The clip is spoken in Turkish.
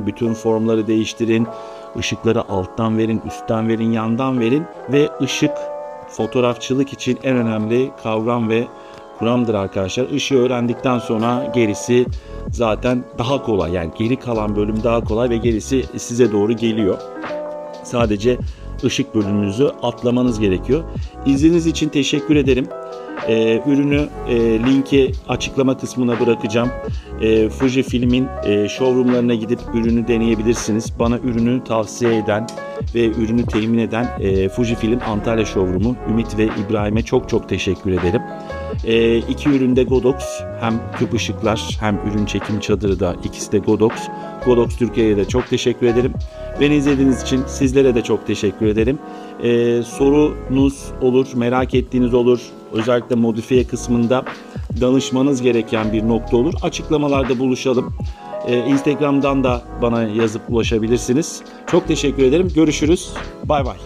Bütün formları değiştirin. Işıkları alttan verin, üstten verin, yandan verin ve ışık fotoğrafçılık için en önemli kavram ve kuramdır arkadaşlar. Işığı öğrendikten sonra gerisi zaten daha kolay. Yani geri kalan bölüm daha kolay ve gerisi size doğru geliyor. Sadece ışık bölümünüzü atlamanız gerekiyor. İzlediğiniz için teşekkür ederim. Ee, ürünü e, linki açıklama kısmına bırakacağım. E, Fuji filmin e, showroomlarına gidip ürünü deneyebilirsiniz. Bana ürünü tavsiye eden ve ürünü temin eden e, Fuji Film Antalya Showroom'u Ümit ve İbrahim'e çok çok teşekkür ederim. E, iki üründe Godox hem küp ışıklar hem ürün çekim çadırı da ikisi de Godox. Godox Türkiye'ye de çok teşekkür ederim. Beni izlediğiniz için sizlere de çok teşekkür ederim. E, sorunuz olur, merak ettiğiniz olur. Özellikle modifiye kısmında danışmanız gereken bir nokta olur. Açıklamalarda buluşalım. E, Instagram'dan da bana yazıp ulaşabilirsiniz. Çok teşekkür ederim. Görüşürüz. Bay bay.